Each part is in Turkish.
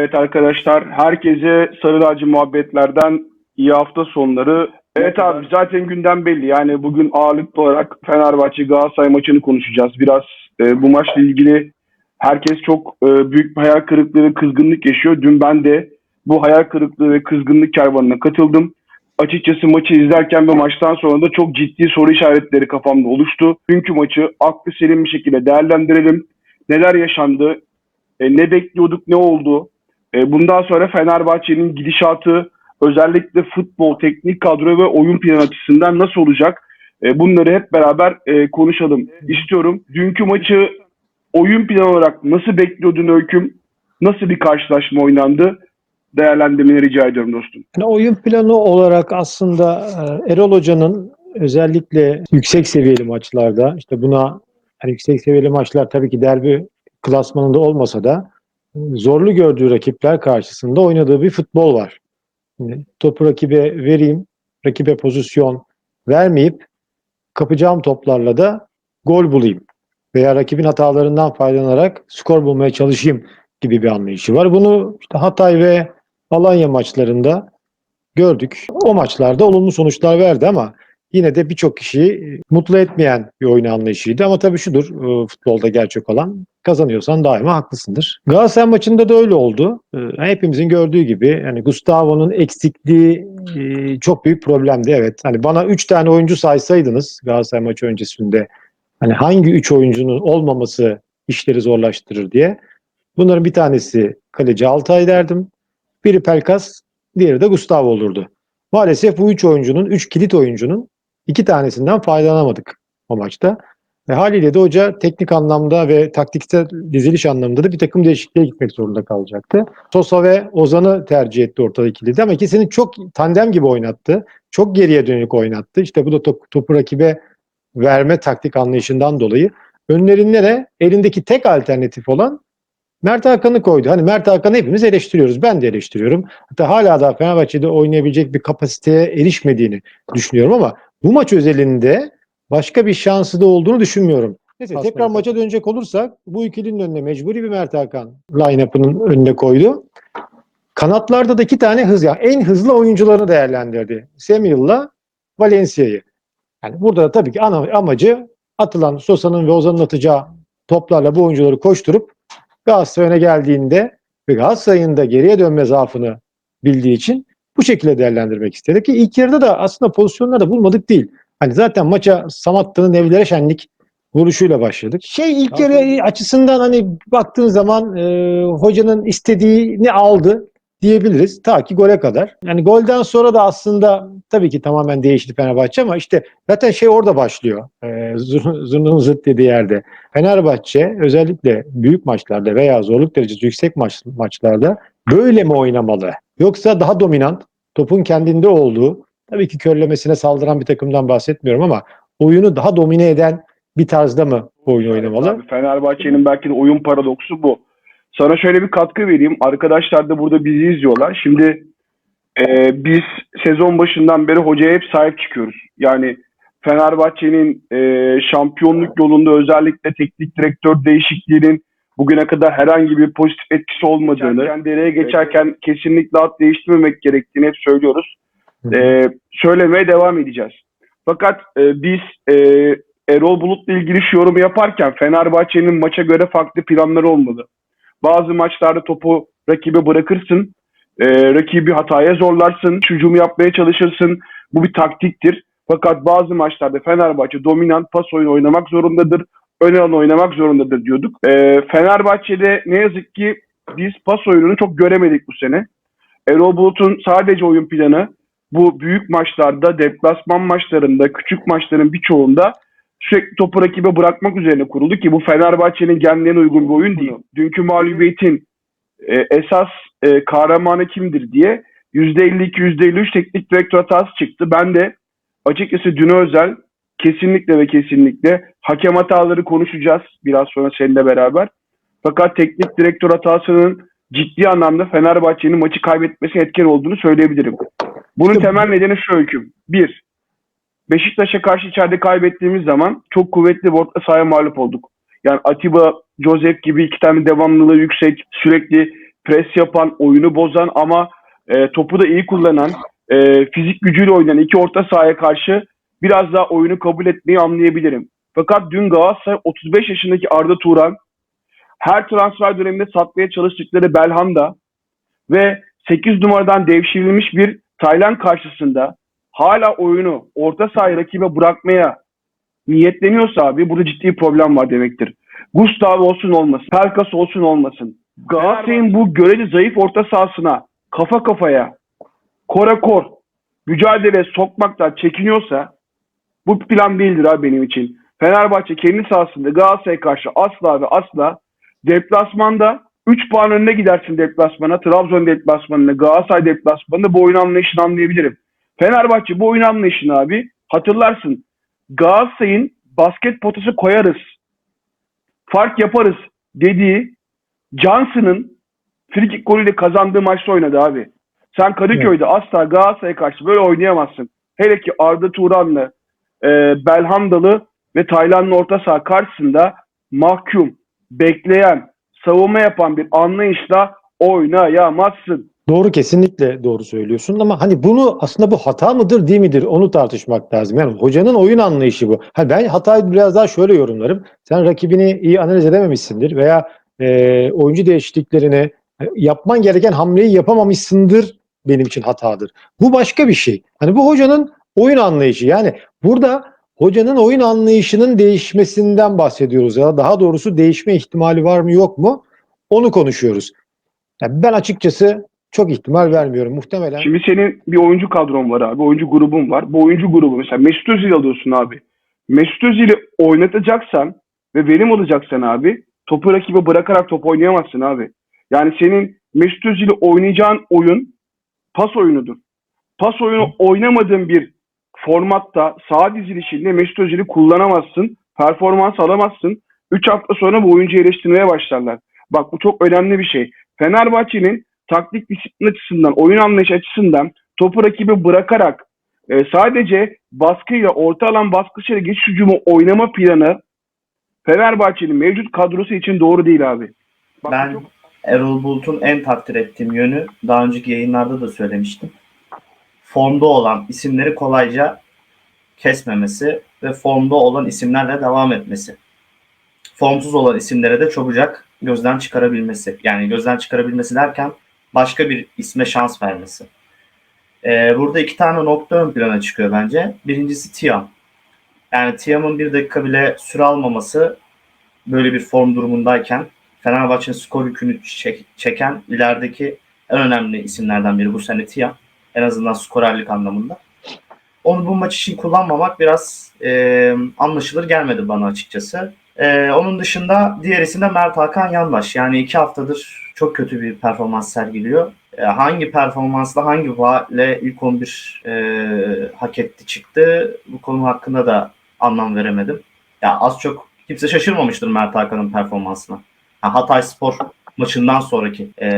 Evet arkadaşlar, herkese Sarı Lacı muhabbetlerden iyi hafta sonları. Evet abi zaten gündem belli. Yani bugün ağırlıklı olarak Fenerbahçe Galatasaray maçını konuşacağız. Biraz e, bu maçla ilgili herkes çok e, büyük bir hayal kırıklığı ve kızgınlık yaşıyor. Dün ben de bu hayal kırıklığı ve kızgınlık kervanına katıldım. Açıkçası maçı izlerken ve maçtan sonra da çok ciddi soru işaretleri kafamda oluştu. Dünkü maçı aklı selim bir şekilde değerlendirelim. Neler yaşandı, e, ne bekliyorduk, ne oldu? E, bundan sonra Fenerbahçe'nin gidişatı özellikle futbol, teknik kadro ve oyun planı açısından nasıl olacak? E, bunları hep beraber e, konuşalım istiyorum. Dünkü maçı oyun planı olarak nasıl bekliyordun Öyküm? Nasıl bir karşılaşma oynandı? Değerlendirmeni rica ediyorum dostum. Yani oyun planı olarak aslında e, Erol Hoca'nın özellikle yüksek seviyeli maçlarda işte buna hani yüksek seviyeli maçlar tabii ki derbi klasmanında olmasa da zorlu gördüğü rakipler karşısında oynadığı bir futbol var. Yani topu rakibe vereyim, rakibe pozisyon vermeyip kapacağım toplarla da gol bulayım veya rakibin hatalarından faydalanarak skor bulmaya çalışayım gibi bir anlayışı var. Bunu işte Hatay ve Alanya maçlarında gördük. O maçlarda olumlu sonuçlar verdi ama yine de birçok kişiyi mutlu etmeyen bir oyun anlayışıydı. Ama tabii şudur e, futbolda gerçek olan kazanıyorsan daima haklısındır. Galatasaray maçında da öyle oldu. E, Hepimizin gördüğü gibi yani Gustavo'nun eksikliği e, çok büyük problemdi. Evet. Hani bana 3 tane oyuncu saysaydınız Galatasaray maçı öncesinde hani hangi 3 oyuncunun olmaması işleri zorlaştırır diye. Bunların bir tanesi kaleci Altay derdim. Biri Pelkas, diğeri de Gustavo olurdu. Maalesef bu üç oyuncunun, üç kilit oyuncunun iki tanesinden faydalanamadık o maçta. Ve haliyle de hoca teknik anlamda ve taktiksel diziliş anlamında da bir takım değişikliğe gitmek zorunda kalacaktı. Sosa ve Ozan'ı tercih etti ortada ikilide ama ikisini çok tandem gibi oynattı. Çok geriye dönük oynattı. İşte bu da top, topu rakibe verme taktik anlayışından dolayı önlerinde de elindeki tek alternatif olan Mert Hakan'ı koydu. Hani Mert Hakan'ı hepimiz eleştiriyoruz. Ben de eleştiriyorum. Hatta hala da Fenerbahçe'de oynayabilecek bir kapasiteye erişmediğini düşünüyorum ama bu maç özelinde başka bir şansı da olduğunu düşünmüyorum. Neyse Aslında tekrar maça dönecek olursak bu ikilinin önüne mecburi bir Mert Hakan line-up'ının önüne koydu. Kanatlarda da iki tane hız ya en hızlı oyuncularını değerlendirdi. Samuel'la Valencia'yı. Yani burada da tabii ki ana amacı atılan Sosa'nın ve Ozan'ın atacağı toplarla bu oyuncuları koşturup Galatasaray'a geldiğinde ve Galatasaray'ın da geriye dönme zaafını bildiği için bu şekilde değerlendirmek istedi ki ilk yarıda da aslında pozisyonları da bulmadık değil. Hani zaten maça Samatta'nın evlere şenlik vuruşuyla başladık. Şey ilk yarı açısından hani baktığın zaman e, hocanın istediğini aldı diyebiliriz ta ki gole kadar. Yani golden sonra da aslında tabii ki tamamen değişti Fenerbahçe ama işte zaten şey orada başlıyor. E, zur- zurnanın zıt dediği yerde. Fenerbahçe özellikle büyük maçlarda veya zorluk derecesi yüksek maç, maçlarda böyle mi oynamalı? Yoksa daha dominant, topun kendinde olduğu, tabii ki körlemesine saldıran bir takımdan bahsetmiyorum ama oyunu daha domine eden bir tarzda mı oyun oynamalı? Abi, Fenerbahçe'nin belki de oyun paradoksu bu. Sana şöyle bir katkı vereyim. Arkadaşlar da burada bizi izliyorlar. Şimdi e, biz sezon başından beri hocaya hep sahip çıkıyoruz. Yani Fenerbahçe'nin e, şampiyonluk yolunda özellikle teknik direktör değişikliğinin bugüne kadar herhangi bir pozitif etkisi olmadığını, kendi dereye geçerken kesinlikle at değiştirmemek gerektiğini hep söylüyoruz. Hı. E, söylemeye devam edeceğiz. Fakat e, biz e, Erol Bulut'la ilgili şu yorumu yaparken Fenerbahçe'nin maça göre farklı planları olmalı. Bazı maçlarda topu rakibe bırakırsın, e, rakibi hataya zorlarsın, hücumu yapmaya çalışırsın. Bu bir taktiktir. Fakat bazı maçlarda Fenerbahçe dominant pas oyunu oynamak zorundadır, ön alan oynamak zorundadır diyorduk. E, Fenerbahçe'de ne yazık ki biz pas oyununu çok göremedik bu sene. Erol Bulut'un sadece oyun planı bu büyük maçlarda, deplasman maçlarında, küçük maçların birçoğunda sürekli topu rakibe bırakmak üzerine kuruldu ki bu Fenerbahçe'nin genlerine uygun bir oyun değil. Dünkü mağlubiyetin e, esas e, kahramanı kimdir diye %52, %53 teknik direktör hatası çıktı. Ben de açıkçası dün özel kesinlikle ve kesinlikle hakem hataları konuşacağız biraz sonra seninle beraber. Fakat teknik direktör hatasının ciddi anlamda Fenerbahçe'nin maçı kaybetmesine etken olduğunu söyleyebilirim. Bunun İşte bu- temel nedeni şu hüküm. Bir, Beşiktaş'a karşı içeride kaybettiğimiz zaman çok kuvvetli bir orta sahaya mağlup olduk. Yani Atiba, Joseph gibi iki tane devamlılığı yüksek, sürekli pres yapan, oyunu bozan ama e, topu da iyi kullanan, e, fizik gücüyle oynayan iki orta sahaya karşı biraz daha oyunu kabul etmeyi anlayabilirim. Fakat dün Galatasaray 35 yaşındaki Arda Turan her transfer döneminde satmaya çalıştıkları Belhanda ve 8 numaradan devşirilmiş bir Taylan karşısında hala oyunu orta sahaya rakibe bırakmaya niyetleniyorsa abi burada ciddi bir problem var demektir. Gustav olsun olmasın, Pelkas olsun olmasın. Galatasaray'ın bu göreli zayıf orta sahasına kafa kafaya, kora kor mücadele sokmaktan çekiniyorsa bu plan değildir abi benim için. Fenerbahçe kendi sahasında Galatasaray'a karşı asla ve asla deplasmanda 3 puan önüne gidersin deplasmana. Trabzon deplasmanına, Galatasaray deplasmanında bu oyun anlayışını anlayabilirim. Fenerbahçe bu oyun anlayışını abi hatırlarsın. Galatasaray'ın basket potası koyarız. Fark yaparız dediği Johnson'ın frikik golüyle kazandığı maçta oynadı abi. Sen Kadıköy'de asla Galatasaray'a karşı böyle oynayamazsın. Hele ki Arda Turan'la e, Belhandalı ve Taylan'ın orta saha karşısında mahkum, bekleyen, savunma yapan bir anlayışla oynayamazsın. Doğru kesinlikle doğru söylüyorsun ama hani bunu aslında bu hata mıdır değil midir onu tartışmak lazım. Yani hocanın oyun anlayışı bu. Ha ben hatayı biraz daha şöyle yorumlarım. Sen rakibini iyi analiz edememişsindir veya e, oyuncu değişikliklerini e, yapman gereken hamleyi yapamamışsındır benim için hatadır. Bu başka bir şey. Hani bu hocanın oyun anlayışı. Yani burada hocanın oyun anlayışının değişmesinden bahsediyoruz ya daha doğrusu değişme ihtimali var mı yok mu? Onu konuşuyoruz. Yani ben açıkçası çok ihtimal vermiyorum. Muhtemelen Şimdi senin bir oyuncu kadron var abi. Oyuncu grubun var. Bu oyuncu grubu mesela Mesut Özil alıyorsun abi. Mesut Özil'i oynatacaksan ve verim alacaksan abi topu rakibe bırakarak top oynayamazsın abi. Yani senin Mesut Özil'i oynayacağın oyun pas oyunudur. Pas oyunu oynamadığın bir formatta sağ dizilişinde Mesut Özil'i kullanamazsın. Performans alamazsın. 3 hafta sonra bu oyuncuyu eleştirmeye başlarlar. Bak bu çok önemli bir şey. Fenerbahçe'nin taktik disiplin açısından, oyun anlayışı açısından topu rakibe bırakarak e, sadece baskıyla orta alan baskısıyla geçiş hücumu oynama planı Fenerbahçe'nin mevcut kadrosu için doğru değil abi. Bak, Ben çok- Erol Bulut'un en takdir ettiğim yönü daha önceki yayınlarda da söylemiştim. Formda olan isimleri kolayca kesmemesi ve formda olan isimlerle devam etmesi. Formsuz olan isimlere de çabucak gözden çıkarabilmesi. Yani gözden çıkarabilmesi derken başka bir isme şans vermesi. Ee, burada iki tane nokta ön plana çıkıyor bence. Birincisi Tiam. Yani Tiam'ın bir dakika bile süre almaması böyle bir form durumundayken Fenerbahçe'nin skor yükünü çek- çeken ilerideki en önemli isimlerden biri bu sene Tiam. En azından skorerlik anlamında. Onu bu maç için kullanmamak biraz e, anlaşılır gelmedi bana açıkçası. E, onun dışında diğer isim de Mert Hakan Yandaş. Yani iki haftadır çok kötü bir performans sergiliyor. E, hangi performansla hangi vaatle ilk 11 e, hak etti çıktı bu konu hakkında da anlam veremedim. Ya az çok kimse şaşırmamıştır Mert Hakan'ın performansına. Ha, Hatay Spor maçından sonraki e,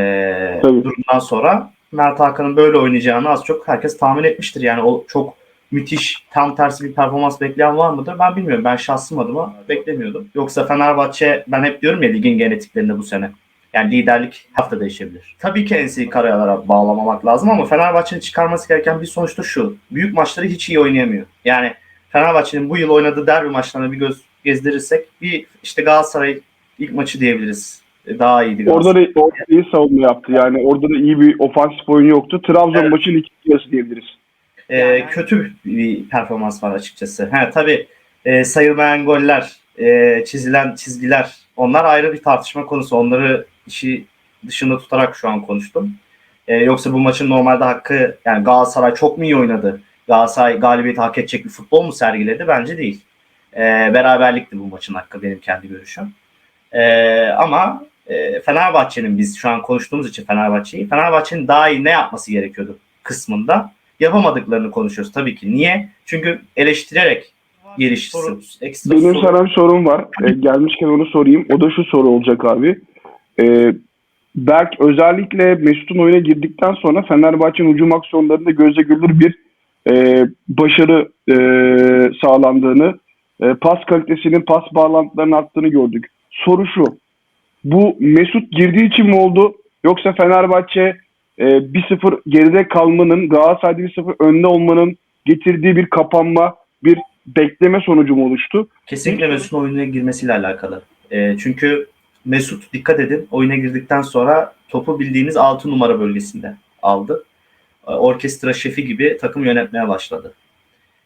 Tabii. durumdan sonra Mert Hakan'ın böyle oynayacağını az çok herkes tahmin etmiştir. Yani o çok müthiş tam tersi bir performans bekleyen var mıdır? Ben bilmiyorum. Ben şahsım adıma beklemiyordum. Yoksa Fenerbahçe ben hep diyorum ya ligin genetiklerinde bu sene. Yani liderlik hafta değişebilir. Tabii ki NC karayalara bağlamamak lazım ama Fenerbahçe'nin çıkarması gereken bir sonuçta şu. Büyük maçları hiç iyi oynayamıyor. Yani Fenerbahçe'nin bu yıl oynadığı derbi maçlarına bir göz gezdirirsek bir işte Galatasaray ilk maçı diyebiliriz. E, Daha iyiydi Orada da orada da iyi savunma yaptı. Yani orada da iyi bir ofansif oyunu yoktu. Trabzon Evet. maçının ikinci yarısı diyebiliriz. Ee, kötü bir performans var açıkçası. Ha, tabii e, sayılmayan goller, e, çizilen çizgiler onlar ayrı bir tartışma konusu. Onları işi dışında tutarak şu an konuştum. E, yoksa bu maçın normalde hakkı yani Galatasaray çok mu iyi oynadı? Galatasaray galibiyeti hak edecek bir futbol mu sergiledi? Bence değil. E, beraberlikti bu maçın hakkı benim kendi görüşüm. E, ama e, Fenerbahçe'nin biz şu an konuştuğumuz için Fenerbahçe'yi Fenerbahçe'nin daha iyi ne yapması gerekiyordu kısmında yapamadıklarını konuşuyoruz tabii ki. Niye? Çünkü eleştirerek gelişsin. Benim soru- sana bir sorum var. E, gelmişken onu sorayım. O da şu soru olacak abi. E, Berk özellikle Mesut'un oyuna girdikten sonra Fenerbahçe'nin hücum aksiyonlarında göze görülür bir e, başarı e, sağlandığını, e, pas kalitesinin, pas bağlantılarının arttığını gördük. Soru şu. Bu Mesut girdiği için mi oldu? Yoksa Fenerbahçe e, 1-0 geride kalmanın, Galatasaray'da 1-0 önde olmanın getirdiği bir kapanma, bir bekleme sonucu mu oluştu? Kesinlikle Mesut'un oyuna girmesiyle alakalı. E, çünkü Mesut dikkat edin oyuna girdikten sonra topu bildiğiniz 6 numara bölgesinde aldı. E, orkestra şefi gibi takım yönetmeye başladı.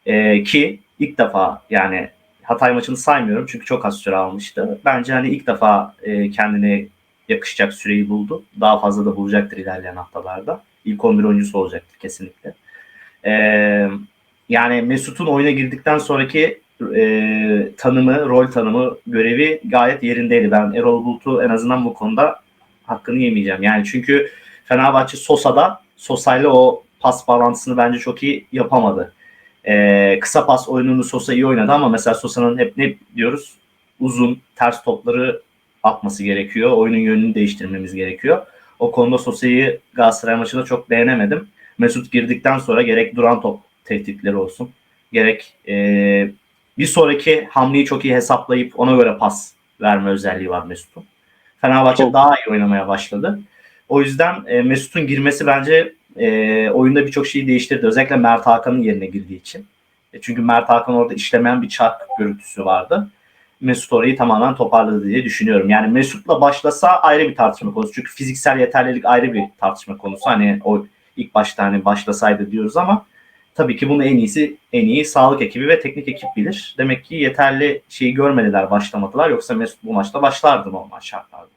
E, ki ilk defa yani Hatay maçını saymıyorum çünkü çok az süre almıştı. Bence hani ilk defa e, kendine yakışacak süreyi buldu. Daha fazla da bulacaktır ilerleyen haftalarda. İlk 11 oyuncusu olacaktır kesinlikle. E, yani Mesut'un oyuna girdikten sonraki e, tanımı, rol tanımı, görevi gayet yerindeydi. Ben Erol Bulut'u en azından bu konuda hakkını yemeyeceğim. Yani çünkü Fenerbahçe Sosa'da Sosa'yla o pas bağlantısını bence çok iyi yapamadı. E, kısa pas oyununu Sosa iyi oynadı ama mesela Sosa'nın hep ne diyoruz? Uzun, ters topları atması gerekiyor. Oyunun yönünü değiştirmemiz gerekiyor. O konuda Sosa'yı Galatasaray maçında çok beğenemedim. Mesut girdikten sonra gerek duran top tehditleri olsun, gerek e, bir sonraki hamleyi çok iyi hesaplayıp ona göre pas verme özelliği var Mesut'un. Fenerbahçe Çok. daha iyi oynamaya başladı. O yüzden e, Mesut'un girmesi bence e, oyunda birçok şeyi değiştirdi. Özellikle Mert Hakan'ın yerine girdiği için. E, çünkü Mert Hakan orada işlemeyen bir çark görüntüsü vardı. Mesut orayı tamamen toparladı diye düşünüyorum. Yani Mesut'la başlasa ayrı bir tartışma konusu. Çünkü fiziksel yeterlilik ayrı bir tartışma konusu. Hani o ilk başta hani başlasaydı diyoruz ama tabii ki bunu en iyisi en iyi sağlık ekibi ve teknik ekip bilir. Demek ki yeterli şeyi görmediler, başlamadılar. Yoksa Mesut bu maçta başlardı normal şartlarda.